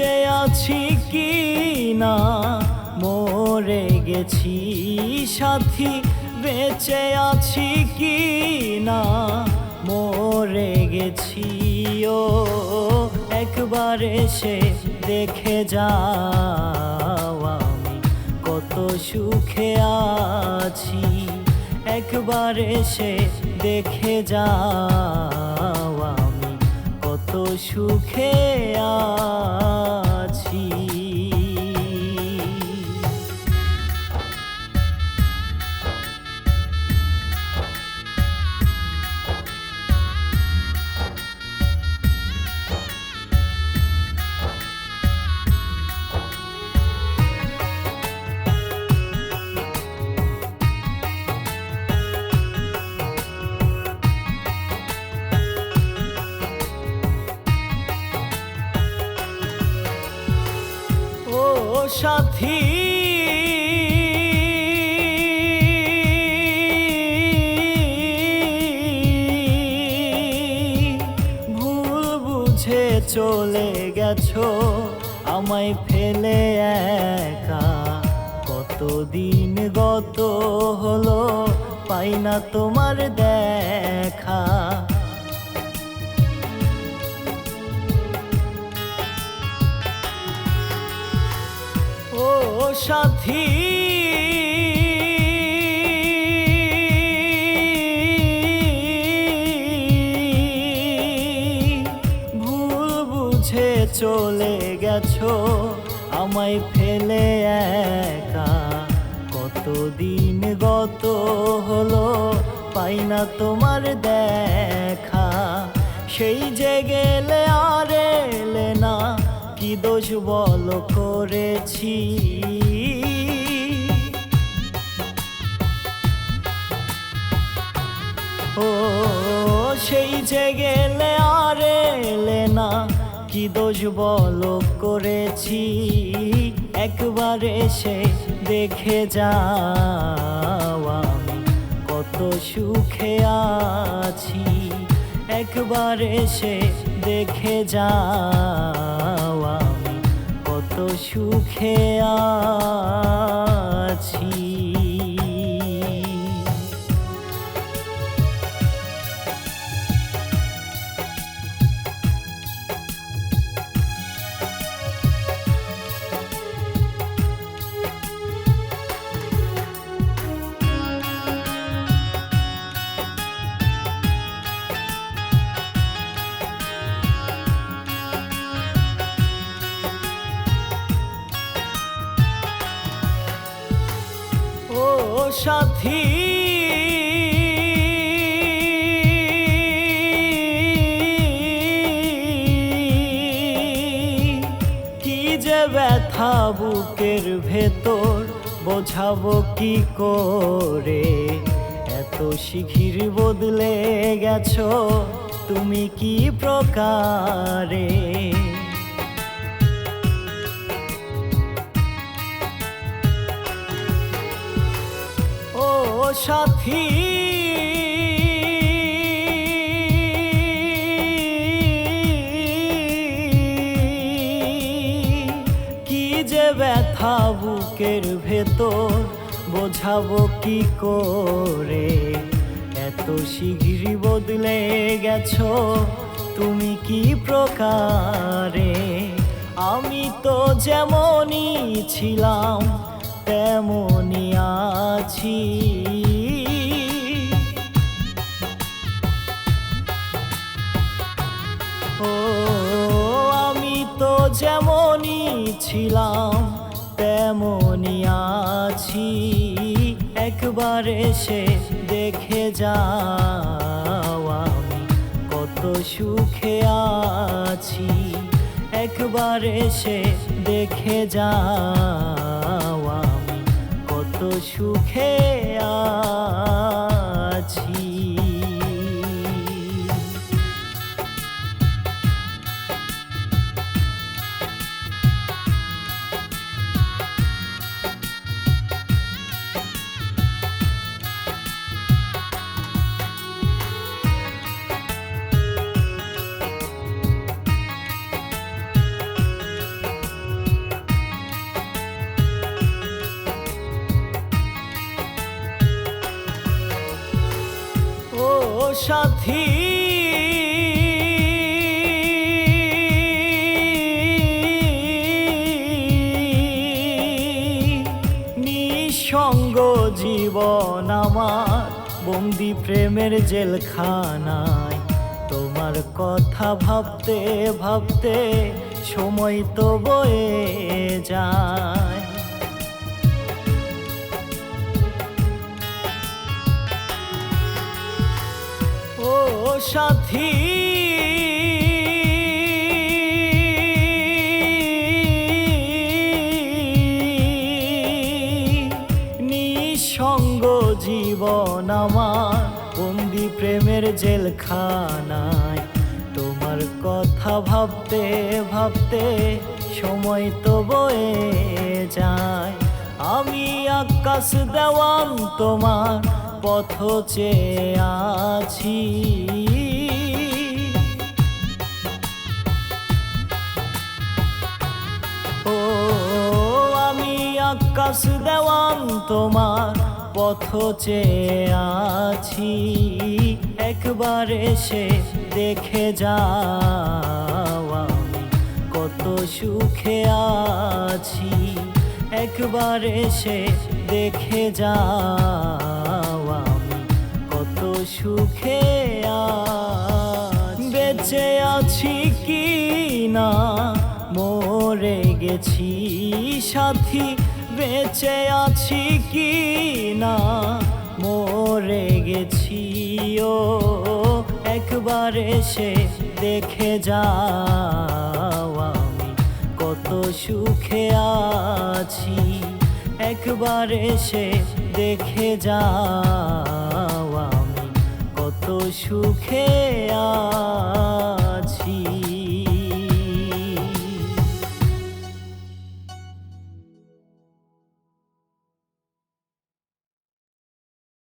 আছি কি না? মরে গেছি সাথী, বেঁচে আছি কি না? মরে গেছি, ও, একবার এসে দেখে যাও আমি। কত সুখে আছি, একবার এসে দেখে যাও কত সুখে আছি। সাথী। ভুল বুঝে চলে গেছো, আমায় ফেলে একা। কতদিন গত হলো, পাই না তোমার দেখা। সাথী। ভুল বুঝে চলে গেছো, আমায় ফেলে একা। কতদিন গত হলো, পাই না তোমার দেখা। সেই যে গেলে আর এলে না, কি দোষ বল করেছি? সেই যে গেলে আর এলে না। কি দোষ বল, করেছি। একবার এসে দেখে যাও আমি কত সুখে আছি। একবার এসে দেখে যাও আমি কত সুখে আছি। সাথী। কি যে ব্যথা বুকের ভেতর, বোঝাবো কি করে? এত শিখির বদলে গেছো, তুমি কি প্রকারে? সাথী। কি যে ব্যথা বুকের ভেতর, বোঝাবো কি করে? এত শিগগিরই বদলে গেছো, তুমি কি প্রকারে? আমি তো যেমনই ছিলাম তেমনই আছি। ও, আমি তো যেমনই ছিলাম, তেমনই আছি। একবার এসে দেখে যাও আমি কত সুখে আছি। একবার এসে দেখে যাও। কত সুখে আছি। বন্দি প্রেমের জেলখানায়। তোমার কথা ভাবতে ভাবতে সময় তো বয়ে যায়। ও সাথী প্রেমের জেলখানায়। তোমার কথা ভাবতে ভাবতে সময় তো বয়ে যায়। আমি আকাশ দেওয়াম তোমার পথ চেয়ে আছি। ও, আমি আকাশ দেওয়াম তোমার পথ চেয়ে আছি। একবার এসে দেখে যাও আমি কত সুখে আছি। একবার এসে দেখে যাও আমি কত সুখে বেঁচে আছি কি না? মরে গেছি সাথী। বেঁচে আছি কি না? মরে গেছি ও একবার এসে দেখে যাও আমি কত সুখে আছি। একবার এসে দেখে যাও আমি কত সুখে আছি